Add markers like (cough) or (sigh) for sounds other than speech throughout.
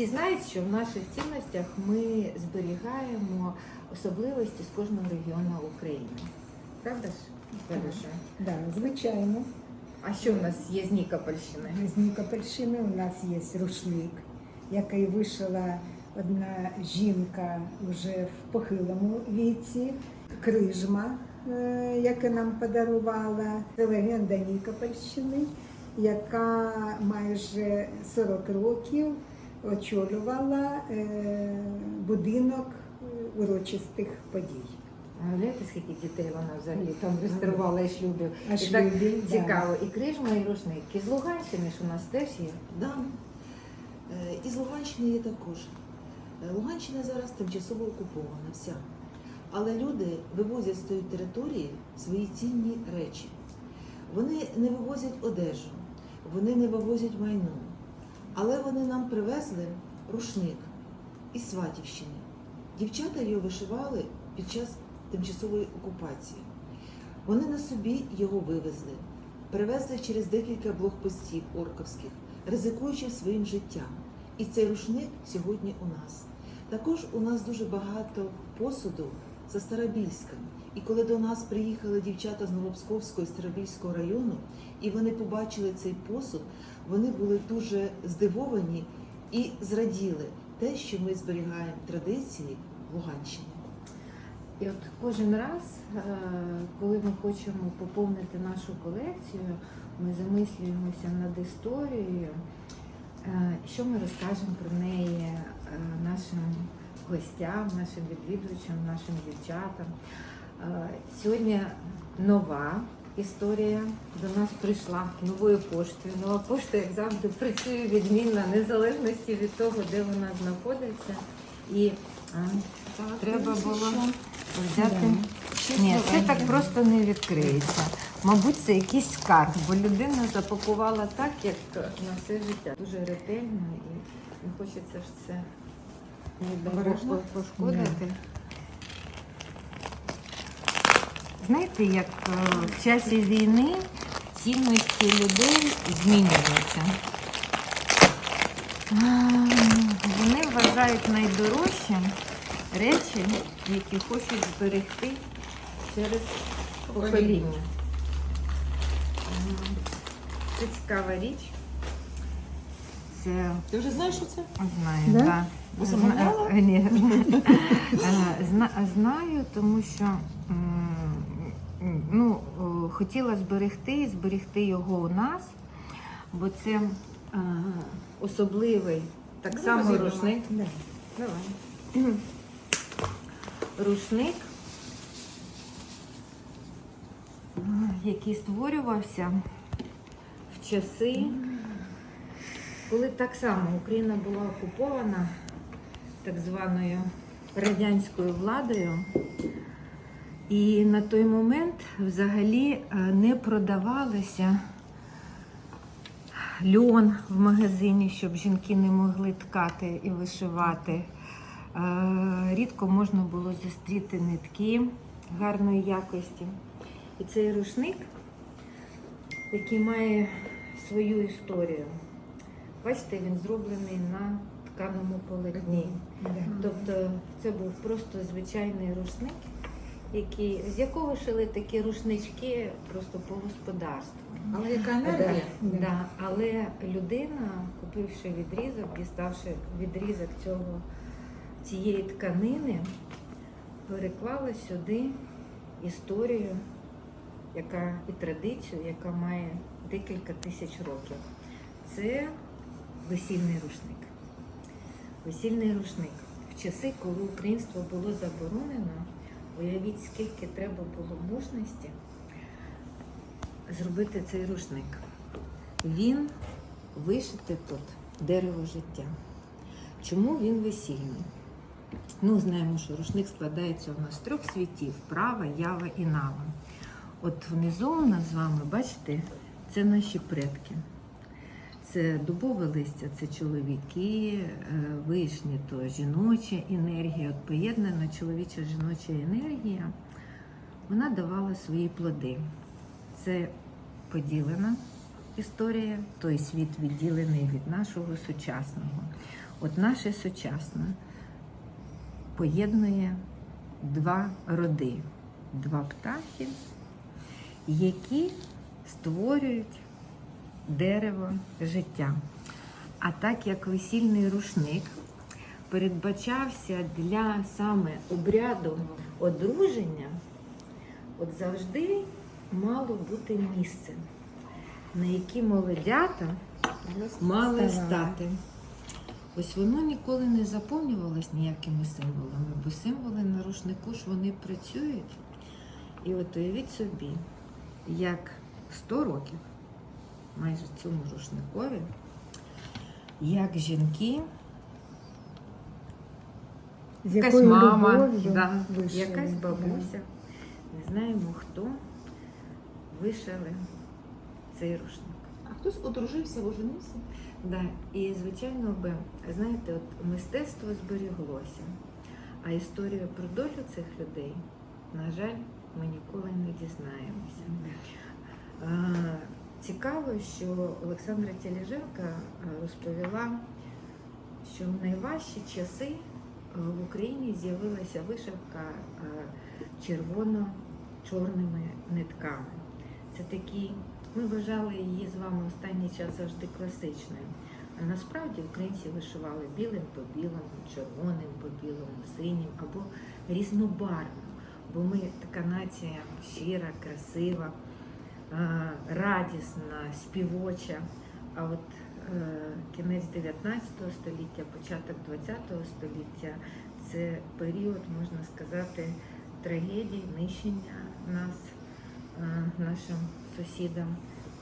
всі знають, що в наших цінностях ми зберігаємо особливості з кожного регіону України. Правда ж? Дарюша? Да, звичайно. А що в нас є з Нікопольщини? З Нікопольщини у нас є рушник, який вишила одна жінка вже в похилому віці, крижма, е, яку нам подарувала. Це легенда Нікопольщини, яка майже 40 років очолювала е, будинок е, урочистих подій. Уявляєте, скільки дітей вона взагалі там реєструвала і шлюбів. А І так шлюбів, да. цікаво. І крижма, і рушник. І з Луганщини ж у нас теж є. Да. Е, І з Луганщини є також. Луганщина зараз тимчасово окупована вся. Але люди вивозять з тої території свої цінні речі. Вони не вивозять одежу, вони не вивозять майно. Але вони нам привезли рушник із Сватівщини. Дівчата його вишивали під час тимчасової окупації. Вони на собі його вивезли, привезли через декілька блокпостів орковських, ризикуючи своїм життям. І цей рушник сьогодні у нас. Також у нас дуже багато посуду за Старобільська. І коли до нас приїхали дівчата з Новопсковського і Старобільського району, і вони побачили цей посуд, вони були дуже здивовані і зраділи те, що ми зберігаємо традиції Луганщини. І от кожен раз, е, коли ми хочемо поповнити нашу колекцію, ми замислюємося над історією, е, що ми розкажемо про неї е, нашим гостям, нашим відвідувачам, нашим дівчатам. Е, Сьогодні нова історія до нас прийшла новою поштою. Нова пошта, як завжди, працює відмінно, незалежності від того, де вона знаходиться. І е, треба було взяти. Ні, це так просто не відкриється. Мабуть, це якийсь скарб, бо людина запакувала так, як на все життя. Дуже ретельно і не хочеться ж це пошкодити. Знаєте, як е, в часі війни цінності людей змінюються. Вони вважають найдорожчим речі, які хочуть зберегти через покоління. Це цікава річ. Це Ти вже знаєш, що це? знаю, Да? да? Зна- (laughs) Ні. (laughs) Зна- Знаю, тому що ну, хотіла зберегти, зберегти його у нас, бо це е, особливий так Ну, само рушник. Да. Давай. Рушник, який створювався в часи, коли так само Україна була окупована так званою радянською владою. І на той момент взагалі е, не продавалися льон в магазині, щоб жінки не могли ткати і вишивати. Е, Рідко можна було зустріти нитки гарної якості. І цей рушник, який має свою історію. Бачите, він зроблений на тканому полотні. Тобто це був просто звичайний рушник, який, з якого шили такі рушнички просто по господарству. Але яка енергія? Да, да. Але людина, купивши відрізок, діставши відрізок цього, цієї тканини, переклала сюди історію яка, і традицію, яка має декілька тисяч років. Це весільний рушник. Весільний рушник. В часи, коли українство було заборонено, уявіть, скільки треба було мужності зробити цей рушник. Він вишити тут дерево життя. Чому він весільний? Ну, знаємо, що рушник складається у нас з трьох світів: права, ява і нава. От внизу у нас з вами, бачите, це наші предки. Це дубове листя, це чоловіки, е, вишні то жіноча енергія. От поєднана чоловіча жіноча енергія, вона давала свої плоди. Це поділена історія, той світ відділений від нашого сучасного. От наше сучасне поєднує два роди, два птахи, які створюють дерево життя. А так як весільний рушник передбачався для саме обряду одруження, от завжди мало бути місце, на які молодята мали стати. Ось воно ніколи не заповнювалось ніякими символами, бо символи на рушнику ж вони працюють. І от уявіть собі, як 100 років майже цьому рушникові, як жінки, З якась якою мама, любов'ю да, вишили. якась Да. бабуся, не знаємо хто, вишили цей рушник. А хтось одружився, оженився? Да. І, звичайно, би, знаєте, от мистецтво зберіглося, а історію про долю цих людей, на жаль, ми ніколи не дізнаємося. А, Цікаво, що Олександра Тіліженка е, розповіла, що в найважчі часи е, в Україні з'явилася вишивка е, червоно-чорними нитками. Це такі, ми вважали її з вами останній час завжди класичною. А насправді українці вишивали білим по білому, червоним по білому, синім або різнобарвно. Бо ми така нація щира, красива, радісна, співоча. А от е, кінець 19 століття, початок 20 століття це період, можна сказати, трагедії, нищення нас е, нашим сусідам.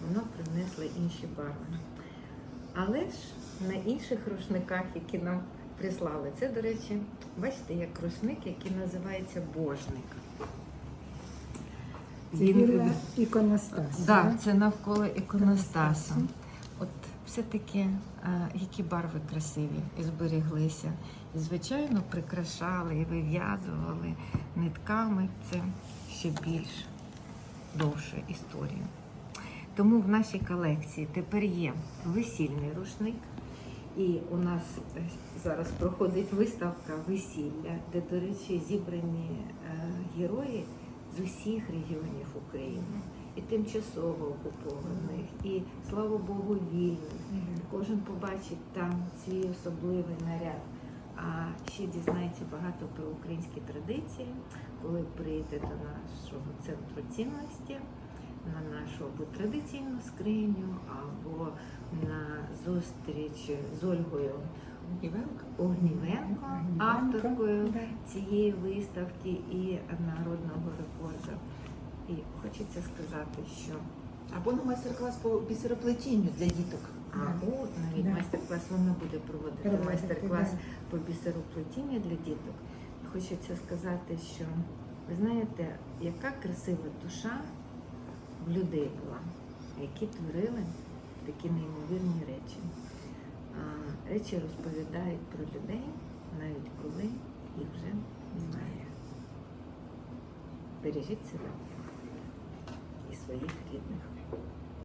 Воно принесло інші барви. Але ж на інших рушниках, які нам прислали, це, до речі, бачите, як рушник, який називається божник. Іконостас. Да, це навколо іконостаса. От все-таки е, які барви красиві і зберіглися. І, звичайно, прикрашали і вив'язували нитками. Це ще більш довша історія. Тому в нашій колекції тепер є весільний рушник. І у нас е, зараз проходить виставка весілля, де, до речі, зібрані е, герої з усіх регіонів України, і тимчасово окупованих, і слава Богу, вільних. Кожен побачить там свій особливий наряд. А ще дізнається багато про українські традиції, коли прийде до нашого центру цінності, на нашу або традиційну скриню, або на зустріч з Ольгою? Огнівенко, авторкою цієї виставки і народного рекорду. І хочеться сказати, що Або на майстер-клас по бісероплетінню для діток. а от навіть Да. майстер-клас вона буде проводити Проводити, майстер-клас да. по бісероплетінню для діток. Хочеться сказати, що ви знаєте, яка красива душа в людей була, які творили такі неймовірні речі. Речі розповідають про людей, навіть коли їх вже немає. Бережіть себе і своїх рідних.